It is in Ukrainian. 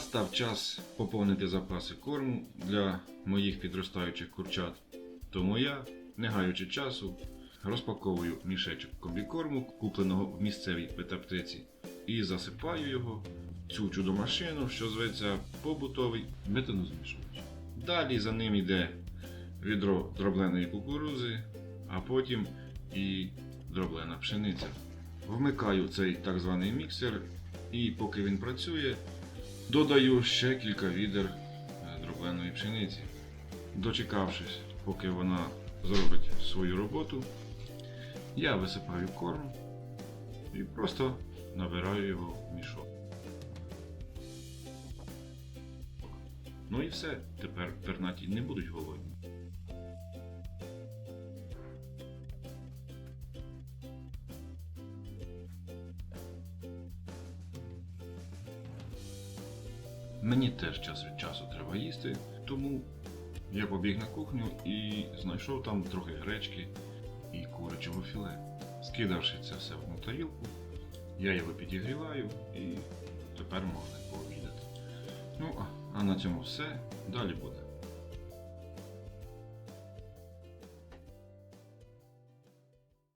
Настав час поповнити запаси корму для моїх підростаючих курчат. Тому я, не гаючи часу, розпаковую мішечок комбікорму, купленого в місцевій петаптиці, і засипаю його в цю чудомашину, що зветься побутовий бетонозмішувач. Далі за ним йде відро дробленої кукурузи, а потім і дроблена пшениця. Вмикаю цей так званий міксер, і поки він працює, додаю ще кілька відер е, дробленої пшениці. Дочекавшись, поки вона зробить свою роботу, я висипаю корм і просто набираю його в мішок. Ну і все, тепер пернаті не будуть голодні. Мені теж час від часу треба їсти, тому я побіг на кухню і знайшов там трохи гречки і курячого філе. Скидавши це все в одну тарілку, я його підігріваю і тепер можна пообідати. Ну, а- на цьому все. Далі буде.